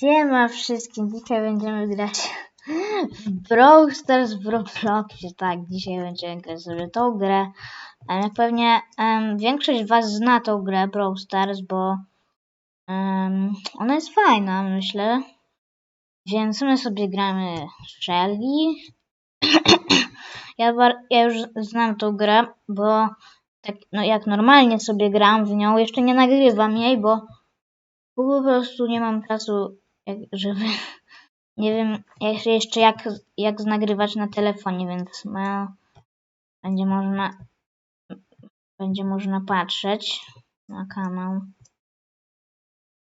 Siema wszystkim, dzisiaj będziemy grać w Brawl Stars w Robloxie, tak, dzisiaj będziemy grać sobie tą grę. Ale pewnie em, większość was zna tą grę Brawl Stars, bo em, ona jest fajna, myślę. Więc my sobie gramy Shelly. ja, ja już znam tą grę, bo tak, no jak normalnie sobie gram w nią, jeszcze nie nagrywam jej, bo po prostu nie mam czasu, jak, żeby. Nie wiem jeszcze, jak, jak nagrywać na telefonie, więc ma, będzie można. Będzie można patrzeć na kanał.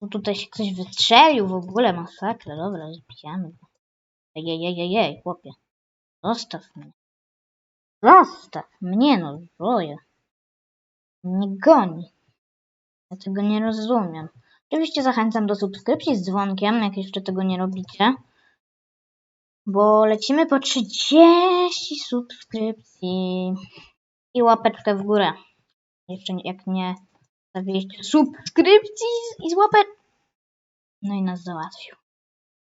Bo tutaj się ktoś wystrzelił w ogóle, masakra. Dobra, zbijamy go. Ejejejejej, chłopie. Zostaw mnie. Zostaw mnie, no, zoje. Nie goni. Ja tego nie rozumiem. Oczywiście zachęcam do subskrypcji z dzwonkiem, jak jeszcze tego nie robicie. Bo lecimy po 30 subskrypcji. I łapeczkę w górę. Jeszcze jak nie stawiliście subskrypcji i z łapek. No i nas załatwił.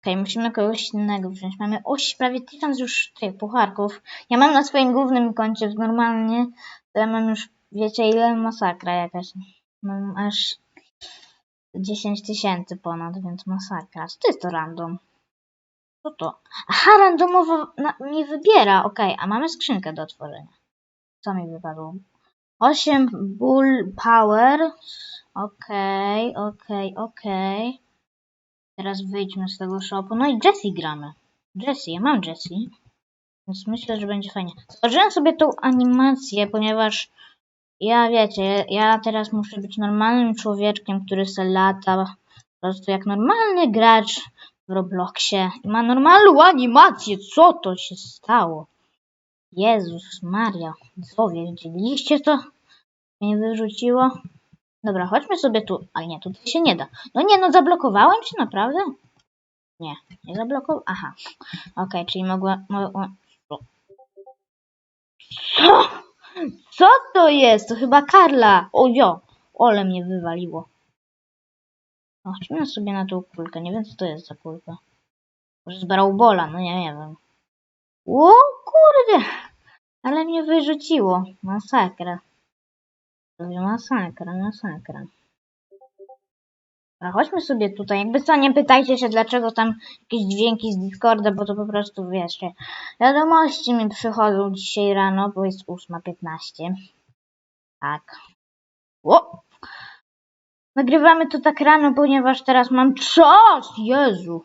Okej, musimy kogoś innego wziąć. Mamy oś, prawie tysiąc już tych pucharków. Ja mam na swoim głównym koncie normalnie. To ja mam już, wiecie ile masakra jakaś. Mam aż 10 tysięcy ponad, więc masakra. Co to jest to random? Co to? Aha, randomowo mi wybiera. Okej, a mamy skrzynkę do otworzenia. Co mi wypadło? 8 Bull Power. Okej, okej, okej. Teraz wyjdźmy z tego shopu. No i Jessie gramy. Jessie, ja mam Jessie. Więc myślę, że będzie fajnie. Stworzyłem sobie tą animację, ponieważ ja wiecie, ja teraz muszę być normalnym człowieczkiem, który se lata po prostu jak normalny gracz w Robloxie i ma normalną animację. Co to się stało? Jezus Maria, widzowie, widzieliście to? Mnie wyrzuciło. Dobra, chodźmy sobie tu. Ale nie, tutaj się nie da. No nie, no zablokowałem się naprawdę? Nie, nie zablokowałem. Aha. Okej, czyli mogła... mogła... Co? Co to jest? To chyba Karla. O jo, ole mnie wywaliło. Chodźmy sobie na tą kulkę. Nie wiem, co to jest za kulka. Może z Brawlbola, no ja nie wiem. O kurde! Ale mnie wyrzuciło. Masakra. Masakra, masakra. Dobra, chodźmy sobie tutaj. Jakby co, nie pytajcie się, dlaczego tam jakieś dźwięki z Discorda, bo to po prostu, wiecie, wiadomości mi przychodzą dzisiaj rano, bo jest 8.15. Tak. O! Nagrywamy to tak rano, ponieważ teraz mam czas! Jezu!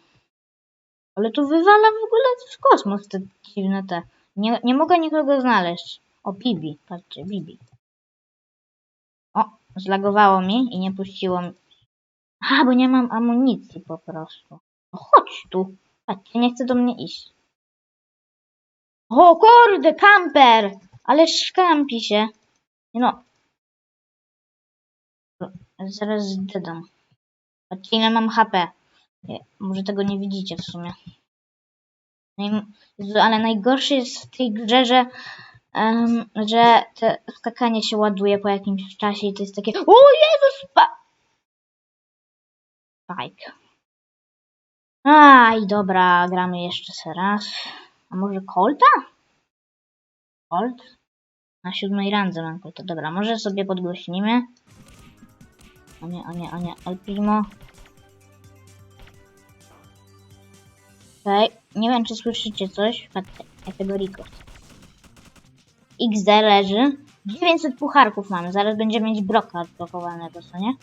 Ale tu wywala w ogóle w kosmos te dziwne te. Nie, nie mogę nikogo znaleźć. O, Bibi. Patrzcie, Bibi. O, zlagowało mi i nie puściło mi. A, bo nie mam amunicji po prostu. No chodź tu. Patrzcie, nie chce do mnie iść. O kurde, kamper! Ale szkampi się. No. Zaraz zdedam. Patrzcie, ile mam HP. Nie, Może tego nie widzicie w sumie. Jezu, ale najgorsze jest w tej grze, że, em, że te skakanie się ładuje po jakimś czasie i to jest takie O Jezus! Pa... Spike. Aj, dobra, gramy jeszcze raz. A może Colta? Colt? Na siódmej randze mam Colta. Dobra, może sobie podgłośnimy. O nie, o nie, o nie. El Primo. Okej, nie wiem czy słyszycie coś. Patrzcie, ja tego record. XD leży. 900 pucharków mamy. Zaraz będziemy mieć broka odblokowanego, co nie?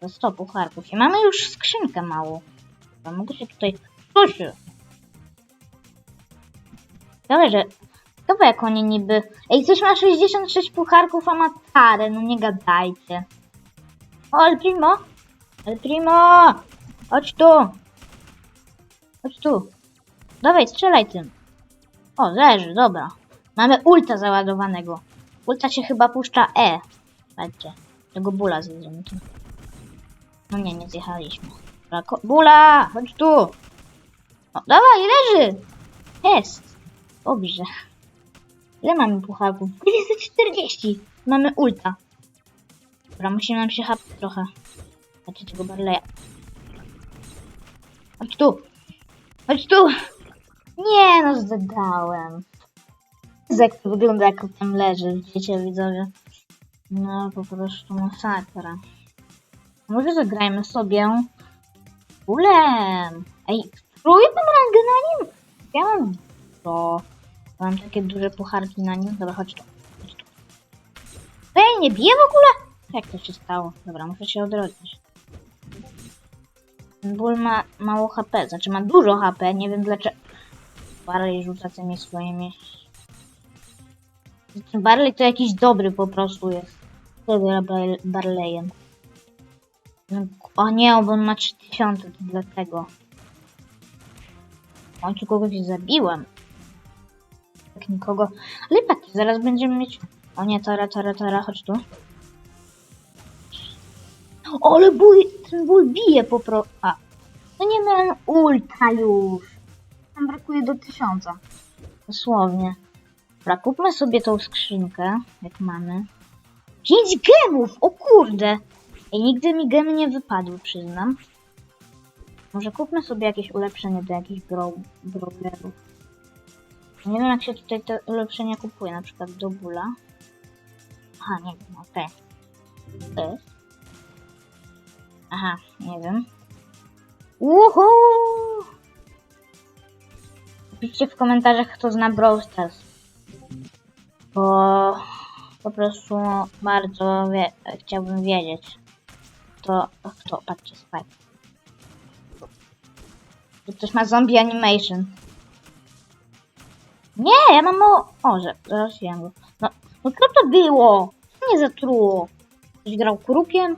To 100 pucharków. I mamy już skrzynkę małą. Dobra, mogę się tutaj... Się? Dobra, że... Dobra, jak oni niby... Ej, coś ma 66 pucharków, a ma tarę. No nie gadajcie. O, El Primo! El Primo! Chodź tu! Chodź tu. Dawaj, strzelaj tym. O, leży, dobra. Mamy ulta załadowanego. Ulta się chyba puszcza E. Patrzcie. Tego bula tu. No nie, nie zjechaliśmy. Ko- Bula! Chodź tu! O, dawaj, leży! Jest! Dobrze. Ile mamy pucharków? 240! Mamy ulta. Dobra, musi nam się hap trochę. Patrzcie tego barleja. Chodź tu! Chodź tu! Nie no, zdałem. Jak to wygląda, jak tam leży, widzicie widzowie? No, po prostu masakra. Może zagrajmy sobie ulem. Ej, spróbuj tam rangę na nim. Ja mam to. Mam takie duże pucharki na nim. Dobra, chodź tu. Chodź tu. Ej, nie bije w ogóle? Jak to się stało? Dobra, muszę się odrodzić. Ból ma mało HP, znaczy ma dużo HP, nie wiem dlaczego. Barley rzuca tymi swoimi. Barley to jakiś dobry po prostu jest. Bar- Barleyem? No, O nie, bo on ma 3000, to dlatego. O, tu kogoś zabiłem. Tak nikogo. Ale patrzcie, zaraz będziemy mieć... O nie, tara, tara, tara, chodź tu. O, ale ból, ten ból bije po prostu. A, no nie miałem ulta już. Tam brakuje do tysiąca. Dosłownie. Dobra, kupmy sobie tą skrzynkę, jak mamy. Pięć gemów! O kurde! I nigdy mi gemy nie wypadły, przyznam. Może kupmy sobie jakieś ulepszenie do jakichś brawlerów. Nie wiem jak się tutaj te ulepszenia kupuje, na przykład do bóla. Aha, nie wiem, okej. To jest. Aha, nie wiem. Uhu! Piszcie w komentarzach, kto zna Brawl Stars. Bo po prostu bardzo wie chciałbym wiedzieć. Kto, kto, patrzcie, Spike. Tu ktoś ma zombie animation. Nie, ja mam mało... O, że zaraz go. No, no co to było? Co mnie zatruło? Ktoś grał krukiem?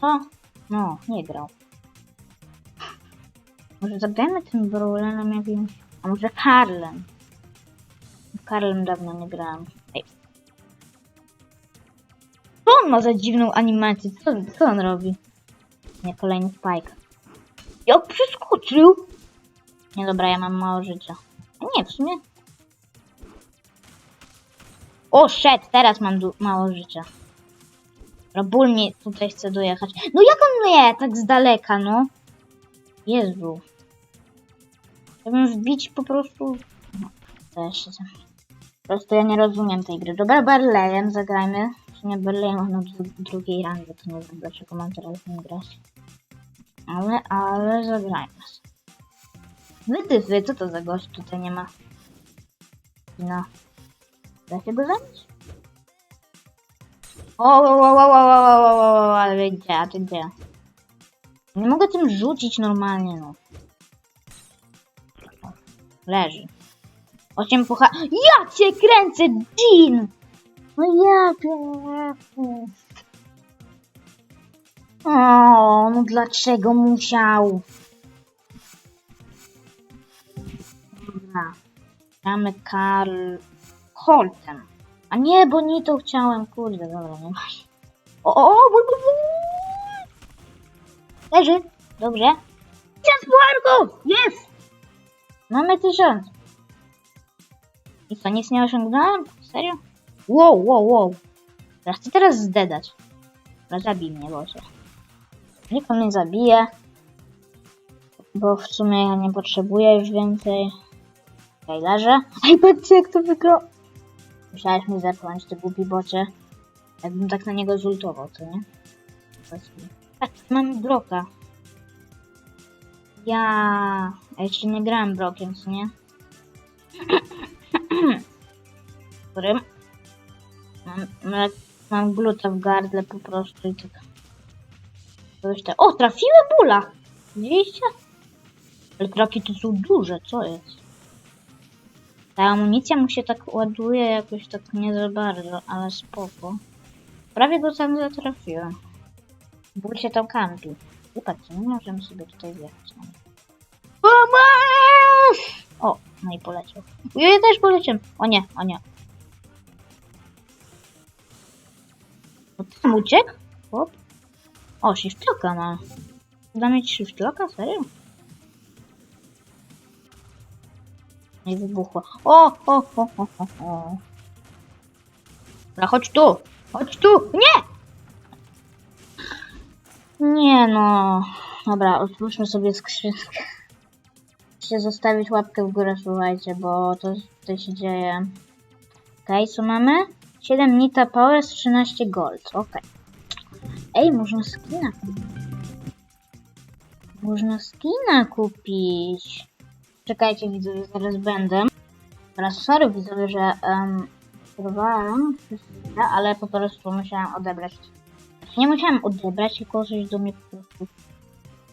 Co? No, nie grał. Może zagrajmy tym Brawlerem jakimś... A może Karlem? Karlem dawno nie grałem. On ma za dziwną animację? Co, co on robi? Nie, kolejny Spike. Jak przeskoczył? Nie, dobra, ja mam mało życia. Nie, w sumie... O, shit, teraz mam mało życia. Ból mnie tutaj chce dojechać. No jak on mnie tak z daleka, no? Jezu. Chciałbym wbić po prostu... No. Po prostu ja nie rozumiem tej gry. Dobra, Barleyem zagrajmy. W sumie mam na dru- drugiej randze, to nie wiem dlaczego mam teraz w nim grać. Ale, ale zagrajmy. Wy ty, wy, co to za gość tutaj nie ma? No. Da się go zabić? O, o, o, o, o, o, o, o, o, ale gdzie, a ty gdzie? Nie mogę tym rzucić normalnie, no. Leży. Osiem pucha... Ja cię kręcę, Jean! No ja pierdolę. O, no dlaczego musiał? Dobra. Gramy Karl... Holtem. A nie, bo nie to chciałem, kurde, dobra, nie masz. O, o, o, bul, bul, bul. Leży, dobrze. Tysiąc pucharków! Jest! Mamy tysiąc. I co, nic nie osiągnąłem? Serio? Wow, wow, wow. Ja chcę teraz zdedać. No zabij mnie, Boże. Nikt mnie zabije. Bo w sumie ja nie potrzebuję już więcej. Okej, leżę. Ej, patrzcie jak to wygląda. Musiałeś mnie zepchnąć, ty głupi bocie. Jakbym tak na niego zultował, co nie? Tak, mam broka. Ja... ja jeszcze nie grałem brokiem, co nie? Którym? Mam, mam, w gardle po prostu i tak. Coś tak. O, trafiłem bóla! Widzieliście? Ale traki to są duże, co jest? Ta amunicja mu się tak ładuje jakoś tak nie za bardzo, ale spoko. Prawie go tam zatrafiłem. Ból się tam kampi. I nie możemy sobie tutaj wjechać. Pomóż! O, no i poleciał. Ja też poleciałem. O nie, o nie. Tam uciekł? Hop. O, shiftlocka ma. Da mieć shiftlocka? Serio? Nie wybuchło. O, o, o, o, o, o. Dobra, chodź tu! Chodź tu! Nie! Nie no. Dobra, otwórzmy sobie skrzynkę. Musicie zostawić łapkę w górę, słuchajcie, bo to tutaj się dzieje. Okej, co mamy? 7 Nita Powers, 13 Gold. Okej. Ej, można skina kupić. Można skina kupić. Czekajcie, widzowie, zaraz będę. Teraz sorry, widzowie, że um, ale po prostu musiałam odebrać. Nie musiałam odebrać, tylko coś do mnie po prostu.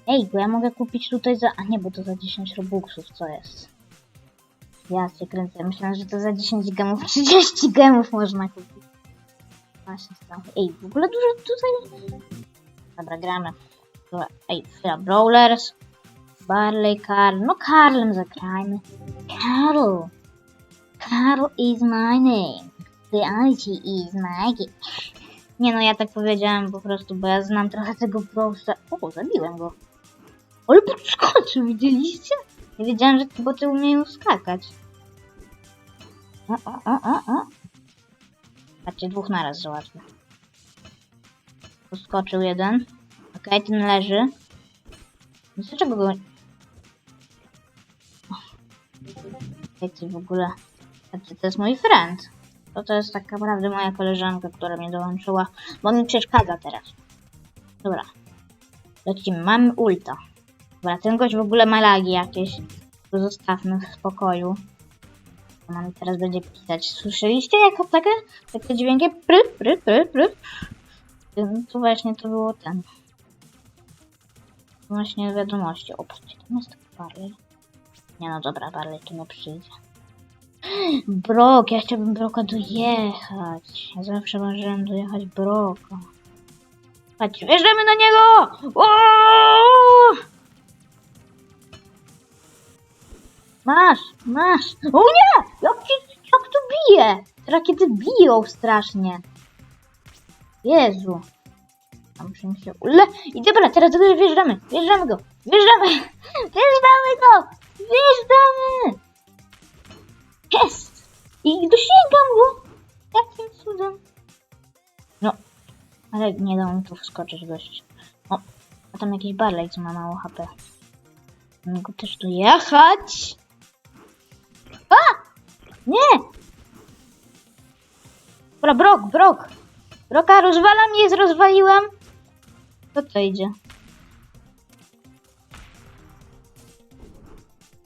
Ej, bo ja mogę kupić tutaj za... A nie, bo to za 10 robuxów, co jest? Ja się kręcę. Myślałam, że to za 10 gemów, 30 gemów można kupić. Właśnie tam. Ej, w ogóle dużo tutaj... Dobra, gramy. Dobra, Ej, chwila, Brawlers. Barley, Karl. No Karlem zagrajmy. Karl. Karl is my name. The IT is game. Nie no, ja tak powiedziałem po prostu, bo ja znam trochę tego Brawlsa. O, zabiłem go. Ale podskoczył, widzieliście? Nie wiedziałem, że te boty umieją skakać. O, o, o, o, o. Patrzcie, dwóch naraz załatwię. Podskoczył jeden. Okej, ten leży. No dlaczego go... Wiecie w ogóle... Patrzcie, to jest mój friend. To to jest tak naprawdę moja koleżanka, która mnie dołączyła, bo mi przeszkadza teraz. Dobra. Lecimy, mamy ulta. Dobra, ten gość w ogóle ma lagi jakieś. To zostawmy w spokoju. To nam teraz będzie pisać. Słyszeliście jak takie, takie dźwięki? Pry, pry, pry, pry. Ym, Tu właśnie to było ten. Właśnie wiadomości. O, patrzcie, jest taki Barley. Nie no dobra, Barley tu nie przyjdzie. Brok, ja chciałbym Broka dojechać. Ja zawsze marzyłem dojechać Broka. Patrzcie, wjeżdżamy na niego! Oooo! Masz, masz. O nie! Jak, jak to bije? Te Rakiety biją strasznie. Jezu. Tam muszę mi się... Le... I dobra, teraz do góry wjeżdżamy. Wjeżdżamy go. Wjeżdżamy. Wjeżdżamy go. Wjeżdżamy. Jest. I dosięgam go. Jakim cudem. No. Ale nie da mi tu wskoczyć gość. O. A tam jakiś barlej, co ma mało HP. Mogę też tu jechać. Nie! Dobra, brok, brok. Broka, rozwalam, jest, rozwaliłem. Co to idzie?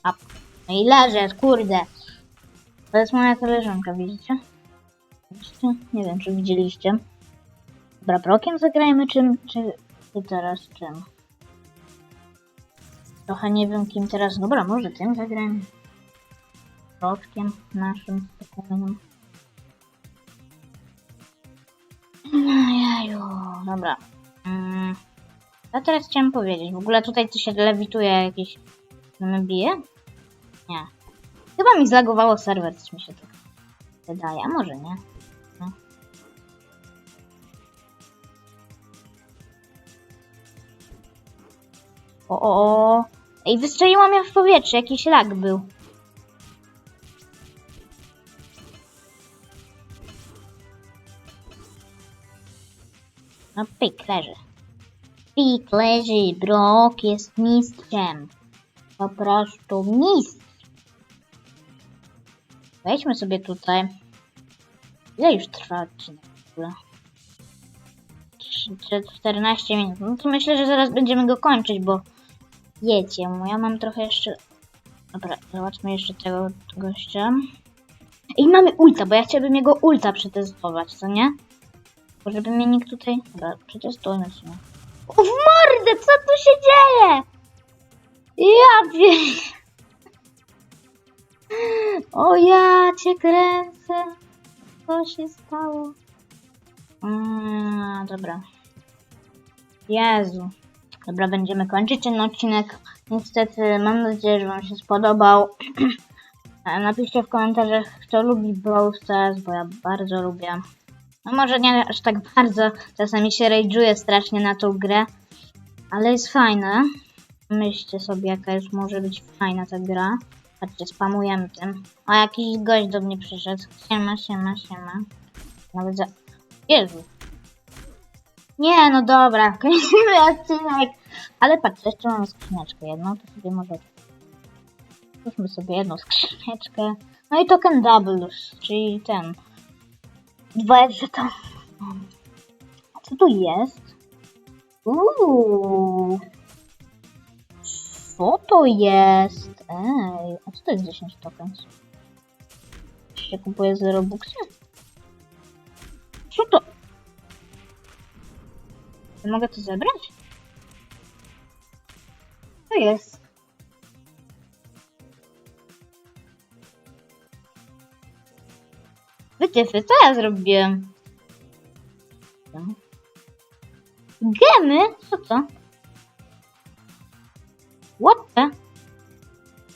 A, no i leżę, kurde. To jest moja koleżanka? Widzicie? Nie wiem, czy widzieliście. Dobra, brokiem zagrajmy, czym, czy, czy teraz czym? Trochę nie wiem, kim teraz. Dobra, może tym zagrajmy. Broczkiem naszym spokojnym. Jeju, dobra. Mm. Co teraz chciałem powiedzieć? W ogóle tutaj coś się lewituje jakieś... No bije? Nie. Chyba mi zlagowało serwer, coś mi się tak wydaje, a może nie. No. O, o, o. Ej, wystrzeliłam ją w powietrze, jakiś lag był. No pyk, leży. Pik leży, Brok jest mistrzem. Po prostu mistrz. Wejdźmy sobie tutaj. Ile już trwa odcinek w ogóle? Trzy- trzy- 14 minut. No to myślę, że zaraz będziemy go kończyć, bo wiecie, ja mam trochę jeszcze... Dobra, zobaczmy jeszcze tego gościa. I mamy ulta, bo ja chciałbym jego ulta przetestować, co nie? Żeby mnie nikt tutaj... Dobra, przetestujmy sobie. O w mordę, co tu się dzieje? Ja wiem. O ja cię kręcę. Co się stało? A, dobra. Jezu. Dobra, będziemy kończyć ten odcinek. Niestety, mam nadzieję, że Wam się spodobał. E, Napiszcie w komentarzach, kto lubi Brawl Stars, bo ja bardzo lubię. No może nie aż tak bardzo, czasami się rage'uję strasznie na tą grę, ale jest fajna. Myślcie sobie, jaka już może być fajna ta gra. Patrzcie, spamujemy tym. O, jakiś gość do mnie przyszedł. Siema, siema, siema. Nawet za... Jezu. Nie, no dobra, kończymy odcinek. Ale patrzcie, jeszcze mamy skrzyneczkę jedną, to sobie może... Weźmy sobie jedną skrzyneczkę. No i token doubles, czyli ten... Dwa to. A co tu jest? Uuu. Co to jest? Ej, a co to jest 10 tokens? Czy się kupuje z Robuxy? Co to? Czy mogę to zebrać? Co jest? Wytyfy, co ja zrobiłem? Co? Gemy? Co to? What the?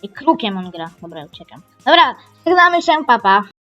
I krukiem on gra. Dobra, uciekam. Dobra, żegnamy się, papa.